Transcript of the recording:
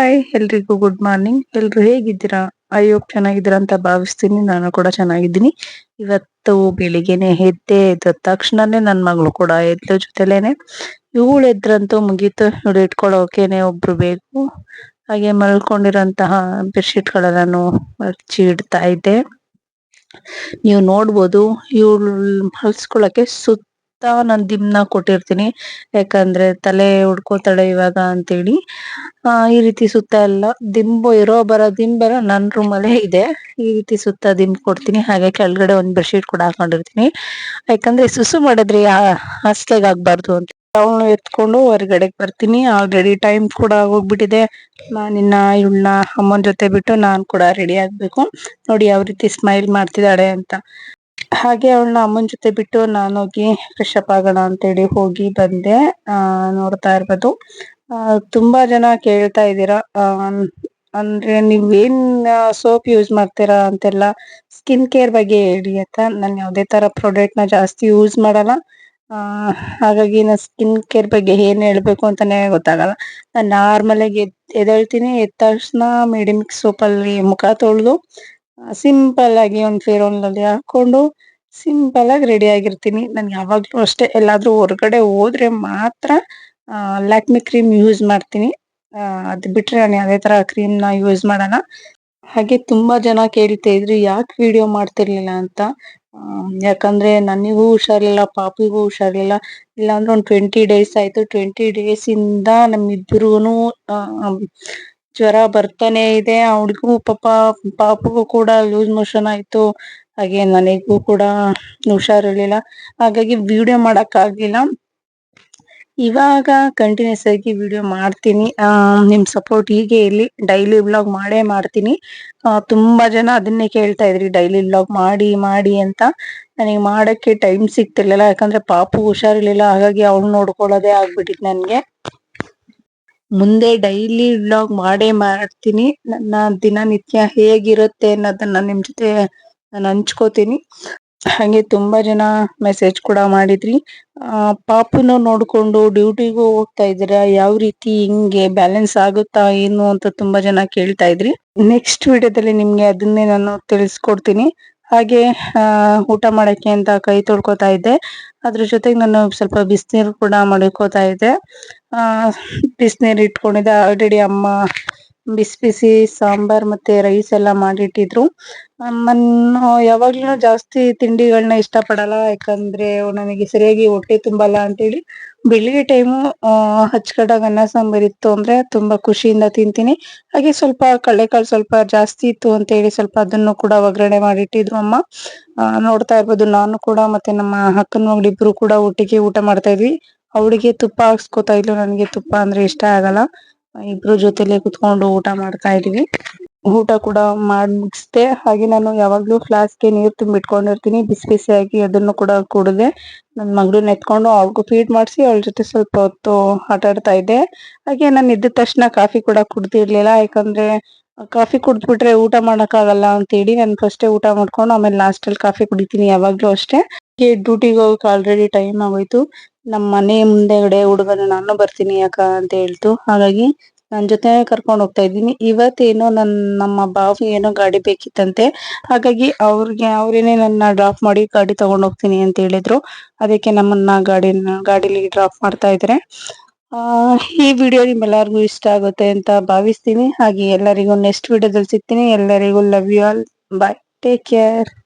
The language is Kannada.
ಹಾಯ್ ಎಲ್ರಿಗೂ ಗುಡ್ ಮಾರ್ನಿಂಗ್ ಎಲ್ರು ಹೇಗಿದ್ದೀರಾ? ಅಯ್ಯೋ ಚೆನ್ನಾಗಿದ್ದೀರಾ ಅಂತ ಭಾವಿಸ್ತೀನಿ. ನಾನು ಕೂಡ ಚೆನ್ನಾಗಿದ್ದೀನಿ. ಇವತ್ತು ಬೆಳಿಗ್ಗೆನೆ ಎದ್ದೆ ಎದ್ದ ತಕ್ಷಣನೇ ನನ್ನ ಮಗಳು ಕೂಡ ಎದ್ದ ಜೊತೆಲೇನೆ. ಇವಳು ಎದ್ರಂತೂ ಮುಗೀತು. ನೋಡಿ ಇಟ್ಕೊಳ್ಳೋಕೆನೆ ಒಬ್ರು ಬೇಕು. ಹಾಗೆ ಮಲ್ಕೊಂಡಿರೋಂತಹ ಗಳೆಲ್ಲಾನು ಹಚ್ಚಿ ಇಡ್ತಾ ಇದ್ದೆ. ನೀವು ನೋಡ್ಬೋದು, ಇವಳು ಮಲ್ಸ್ಕೊಳಕ್ಕೆ ಸುತ್ತ ನಾನು ದಿಮ್ನ ಕೊಟ್ಟಿರ್ತೀನಿ. ಯಾಕಂದ್ರೆ ತಲೆ ಉಡ್ಕೋತಾಳೆ ಇವಾಗ ಅಂತೇಳಿ. ಆ, ಈ ರೀತಿ ಸುತ್ತ ಎಲ್ಲ ದಿಂಬು ಇರೋ ಬರೋ ದಿಂಬೆಲ್ಲ ನನ್ನ ರೂಮಲ್ಲೇ ಇದೆ. ಈ ರೀತಿ ಸುತ್ತ ದಿಂಬ್ ಕೊಡ್ತೀನಿ. ಹಾಗೆ ಕೆಳಗಡೆ ಒಂದ್ ಬೆಡ್ಶೀಟ್ ಕೂಡ ಹಾಕೊಂಡಿರ್ತೀನಿ. ಯಾಕಂದ್ರೆ ಸುಸು ಮಾಡಿದ್ರೆ ಹಾಸಿಗೆಗೆ ಆಗ್ಬಾರ್ದು ಅಂತ. ಅವಳು ಎತ್ಕೊಂಡು ಹೊರಗಡೆಗೆ ಬರ್ತೀನಿ. ಆಲ್ರೆಡಿ ಟೈಮ್ ಕೂಡ ಹೋಗ್ಬಿಟ್ಟಿದೆ ನಾನಿನ್ನ ಇವಳನ್ನ ಅಮ್ಮನ ಜೊತೆ ಬಿಟ್ಟು ನಾನ್ ಕೂಡ ರೆಡಿ ಆಗ್ಬೇಕು. ನೋಡಿ ಯಾವ ರೀತಿ ಸ್ಮೈಲ್ ಮಾಡ್ತಿದ್ದಾಳೆ ಅಂತ. ಹಾಗೆ ಅವಳನ್ನ ಅಮ್ಮನ ಜೊತೆ ಬಿಟ್ಟು ನಾನು ಹೋಗಿ ಫ್ರೆಶ್ ಅಪ್ ಆಗೋಣ ಅಂತೇಳಿ ಹೋಗಿ ಬಂದೆ. ಆ, ನೋಡ್ತಾ ಇರ್ಬೋದು. ಆ, ತುಂಬಾ ಜನ ಕೇಳ್ತಾ ಇದ್ದೀರಾ. ಆ, ಅಂದ್ರೆ ನೀವ್ ಏನ್ ಸೋಪ್ ಯೂಸ್ ಮಾಡ್ತೀರಾ ಅಂತೆಲ್ಲ ಸ್ಕಿನ್ ಕೇರ್ ಬಗ್ಗೆ ಹೇಳಿ ಅಂತ. ನಾನು ಯಾವುದೇ ತರ ಪ್ರಾಡಕ್ಟ್ನ ಜಾಸ್ತಿ ಯೂಸ್ ಮಾಡಲ್ಲ. ಆ, ಹಾಗಾಗಿ ನಾ ಸ್ಕಿನ್ ಕೇರ್ ಬಗ್ಗೆ ಏನ್ ಹೇಳ್ಬೇಕು ಅಂತಾನೆ ಗೊತ್ತಾಗಲ್ಲ. ನಾನ್ ನಾರ್ಮಲ್ ಆಗಿ ಎದ್ ಎದ್ದೇಳ್ತೀನಿ ಎದ್ದ ತಕ್ಷಣ ಮೆಡಿಮಿಕ್ಸ್ ಸೋಪ್ ಅಲ್ಲಿ ಮುಖ ತೊಳೆದು ಸಿಂಪಲ್ ಆಗಿ ಒಂದ್ ಫೇರ್ ಅಂಡ್ ಹಾಕೊಂಡು ಸಿಂಪಲ್ ಆಗಿ ರೆಡಿ ಆಗಿರ್ತೀನಿ. ನಾನು ಯಾವಾಗಲೂ ಅಷ್ಟೇ ಎಲ್ಲಾದ್ರೂ ಹೊರಗಡೆ ಹೋದ್ರೆ ಮಾತ್ರ ಲ್ಯಾಕ್ಮಿ ಕ್ರೀಮ್ ಯೂಸ್ ಮಾಡ್ತೀನಿ. ಅದು ಬಿಟ್ಟರೆ ನಾನು ಯಾವುದೇ ತರ ಕ್ರೀಮ್ನ ಯೂಸ್ ಮಾಡಲ್ಲ. ಹಾಗೆ ತುಂಬಾ ಜನ ಕೇಳ್ತಾ ಇದ್ರು, ಯಾಕೆ ವಿಡಿಯೋ ಮಾಡ್ತಿರ್ಲಿಲ್ಲ ಅಂತ? ಯಾಕಂದ್ರೆ ನನಗೂ ಹುಷಾರಿಲ್ಲ, ಪಾಪಿಗೂ ಹುಷಾರಿಲ್ಲ. ಇಲ್ಲಾಂದ್ರೆ ಒಂದು ಟ್ವೆಂಟಿ ಡೇಸ್ ಆಯ್ತು. ಟ್ವೆಂಟಿ ಡೇಸ್ ಇಂದ ನಮ್ಮಿಬ್ಬರಿಗೂನು ಆ ಜ್ವರ ಬರ್ತಾನೆ ಇದೆ. ಅವ್ಳಿಗೂ ಪಾಪ, ಪಾಪಗೂ ಕೂಡ ಲೂಸ್ ಮೋಷನ್ ಆಯ್ತು. ಹಾಗೆ ನನಗೂ ಕೂಡ ಹುಷಾರಿರ್ಲಿಲ್ಲ. ಹಾಗಾಗಿ ವಿಡಿಯೋ ಮಾಡಕ್ ಆಗ್ಲಿಲ್ಲ. ಇವಾಗ ಕಂಟಿನ್ಯೂಸ್ ಆಗಿ ವಿಡಿಯೋ ಮಾಡ್ತೀನಿ. ಆ, ನಿಮ್ ಸಪೋರ್ಟ್ ಹೀಗೆ ಇರ್ಲಿ. ಡೈಲಿ ವ್ಲಾಗ್ ಮಾಡೇ ಮಾಡ್ತೀನಿ. ತುಂಬಾ ಜನ ಅದನ್ನೇ ಕೇಳ್ತಾ ಇದ್ರಿ. ಡೈಲಿ ವ್ಲಾಗ್ ಮಾಡಿ ಮಾಡಿ ಅಂತ. ನನಗೆ ಮಾಡಕ್ಕೆ ಟೈಮ್ ಸಿಗ್ತಿರ್ಲಿಲ್ಲ. ಯಾಕಂದ್ರೆ ಪಾಪು ಹುಷಾರಿರ್ಲಿಲ್ಲ. ಹಾಗಾಗಿ ಅವ್ಳು ನೋಡ್ಕೊಳ್ಳೋದೇ ಆಗ್ಬಿಟ್ಟಿತ್ತು ನನ್ಗೆ. ಮುಂದೆ ಡೈಲಿ ವ್ಲಾಗ್ ಮಾಡೇ ಮಾಡ್ತೀನಿ. ನನ್ನ ದಿನನಿತ್ಯ ಹೇಗಿರುತ್ತೆ ಅನ್ನೋದನ್ನ ನಿಮ್ ಜೊತೆ ನಾನು ಹಂಚ್ಕೋತೀನಿ. ಹಾಗೆ ತುಂಬಾ ಜನ ಮೆಸೇಜ್ ಕೂಡ ಮಾಡಿದ್ರಿ. ಪಾಪುನ ನೋಡ್ಕೊಂಡು ಡ್ಯೂಟಿಗೂ ಹೋಗ್ತಾ ಇದ್ದೀರಾ? ಯಾವ ರೀತಿ ಹಿಂಗೆ ಬ್ಯಾಲೆನ್ಸ್ ಆಗುತ್ತಾ ಏನು ಅಂತ ತುಂಬಾ ಜನ ಕೇಳ್ತಾ ಇದ್ರಿ. ನೆಕ್ಸ್ಟ್ ವಿಡಿಯೋದಲ್ಲಿ ನಿಮ್ಗೆ ಅದನ್ನೇ ನಾನು ತಿಳಿಸ್ಕೊಡ್ತೀನಿ. ಹಾಗೆ ಊಟ ಮಾಡಕ್ಕೆ ಅಂತ ಕೈ ತೊಳ್ಕೊತಾ ಇದ್ದೆ. ಅದ್ರ ಜೊತೆಗೆ ನಾನು ಸ್ವಲ್ಪ ಬಿಸಿನೀರು ಕೂಡ ಮಾಡ್ಕೊತಾ ಇದ್ದೆ. ಆ, ಬಿಸಿನೀರು ಇಟ್ಕೊಂಡಿದ್ದೆ. ಆಲ್ರೆಡಿ ಅಮ್ಮ ಬಿಸಿ ಬಿಸಿ ಸಾಂಬಾರ್ ಮತ್ತೆ ರೈಸ್ ಎಲ್ಲ ಮಾಡಿಟ್ಟಿದ್ರು. ನಾನು ಯಾವಾಗ್ಲೂ ಜಾಸ್ತಿ ತಿಂಡಿಗಳನ್ನ ಇಷ್ಟ ಪಡಲ್ಲ ಯಾಕಂದ್ರೆ ನನಗೆ ಸರಿಯಾಗಿ ಹೊಟ್ಟೆ ತುಂಬಲ್ಲ ಅಂತೇಳಿ ಬೆಳಿಗ್ಗೆ ಟೈಮು ಅಚ್ಚಕಟ್ಟಾಗಿ ಅನ್ನ ಸಾಂಬಾರ್ ಇತ್ತು ಅಂದ್ರೆ ತುಂಬಾ ಖುಷಿಯಿಂದ ತಿಂತೀನಿ. ಹಾಗೆ ಸ್ವಲ್ಪ ಕಳ್ಳೆಕಾಳು ಸ್ವಲ್ಪ ಜಾಸ್ತಿ ಇತ್ತು ಅಂತ ಹೇಳಿ ಸ್ವಲ್ಪ ಅದನ್ನು ಕೂಡ ಒಗ್ಗರಣೆ ಮಾಡಿಟ್ಟಿದ್ರು ಅಮ್ಮ. ನೋಡ್ತಾ ಇರ್ಬೋದು ನಾನು ಕೂಡ ಮತ್ತೆ ನಮ್ಮ ಅಕ್ಕನ ಮಗಳಿಬ್ರು ಕೂಡ ಒಟ್ಟಿಗೆ ಊಟ ಮಾಡ್ತಾ ಇದ್ವಿ. ಅವಳಿಗೆ ತುಪ್ಪ ಹಾಕ್ಸ್ಕೊತಾ ಇದ್ಲು. ನನಗೆ ತುಪ್ಪ ಅಂದ್ರೆ ಇಷ್ಟ ಆಗಲ್ಲ. ಇಬ್ರು ಜೊತೆಲೆ ಕುತ್ಕೊಂಡು ಊಟ ಮಾಡ್ತಾ ಇದೀವಿ. ಊಟ ಕೂಡ ಮಾಡ್ ಮುಗಿಸ್ದೆ ಹಾಗೆ ನಾನು ಯಾವಾಗ್ಲೂ ಫ್ಲಾಸ್ಕ್ಗೆ ನೀರ್ ತುಂಬಿಟ್ಕೊಂಡಿರ್ತೀನಿ. ಬಿಸಿ ಬಿಸಿಯಾಗಿ ಅದನ್ನು ಕೂಡ ಕುಡ್ದೆ. ನನ್ ಮಗಳನ್ನ ಎತ್ಕೊಂಡು ಅವ್ಳಿಗೂ ಫೀಡ್ ಮಾಡ್ಸಿ ಅವಳ ಜೊತೆ ಸ್ವಲ್ಪ ಹೊತ್ತು ಆಟ ಆಡ್ತಾ ಇದ್ದೆ. ಹಾಗೆ ನಾನು ಇದ್ದ ತಕ್ಷಣ ಕಾಫಿ ಕೂಡ ಕುಡ್ದಿರ್ಲಿಲ್ಲ. ಯಾಕಂದ್ರೆ ಕಾಫಿ ಕುಡ್ದ್ಬಿಟ್ರೆ ಊಟ ಮಾಡಕ್ ಆಗಲ್ಲ ಅಂತ ಹೇಳಿ ನಾನು ಫಸ್ಟೇ ಊಟ ಮಾಡ್ಕೊಂಡು ಆಮೇಲೆ ಲಾಸ್ಟಲ್ಲಿ ಕಾಫಿ ಕುಡಿತೀನಿ ಯಾವಾಗಲೂ ಅಷ್ಟೇ. ಡ್ಯೂಟಿಗೆ ಹೋಗಕ್ ಆಲ್ರೆಡಿ ಟೈಮ್ ಆಗೋಯ್ತು. ನಮ್ ಮನೆ ಮುಂದೆಗಡೆ ಹುಡುಗನ ನಾನು ಬರ್ತೀನಿ ಅಕ್ಕ ಅಂತ ಹೇಳ್ತು. ಹಾಗಾಗಿ ನನ್ ಜೊತೆ ಕರ್ಕೊಂಡ್ ಹೋಗ್ತಾ ಇದ್ದೀನಿ. ಇವತ್ತೇನೋ ನನ್, ನಮ್ಮ ಬಾವು ಏನೋ ಗಾಡಿ ಬೇಕಿತ್ತಂತೆ. ಹಾಗಾಗಿ ಅವ್ರಿಗೆ, ಅವ್ರೇನೆ ನನ್ನ ಡ್ರಾಪ್ ಮಾಡಿ ಗಾಡಿ ತಗೊಂಡ್ ಹೋಗ್ತೀನಿ ಅಂತ ಹೇಳಿದ್ರು. ಅದಕ್ಕೆ ನಮ್ಮನ್ನ ಗಾಡಿನ, ಗಾಡಿಲಿ ಡ್ರಾಪ್ ಮಾಡ್ತಾ ಇದ್ರೆ. ಆ, ಈ ವಿಡಿಯೋ ನಿಮ್ಮೆಲ್ಲರಿಗೂ ಇಷ್ಟ ಆಗುತ್ತೆ ಅಂತ ಭಾವಿಸ್ತೀನಿ. ಹಾಗೆ ಎಲ್ಲರಿಗೂ ನೆಕ್ಸ್ಟ್ ವಿಡಿಯೋದಲ್ಲಿ ಸಿಗ್ತೀನಿ. ಎಲ್ಲರಿಗೂ love you all bye take care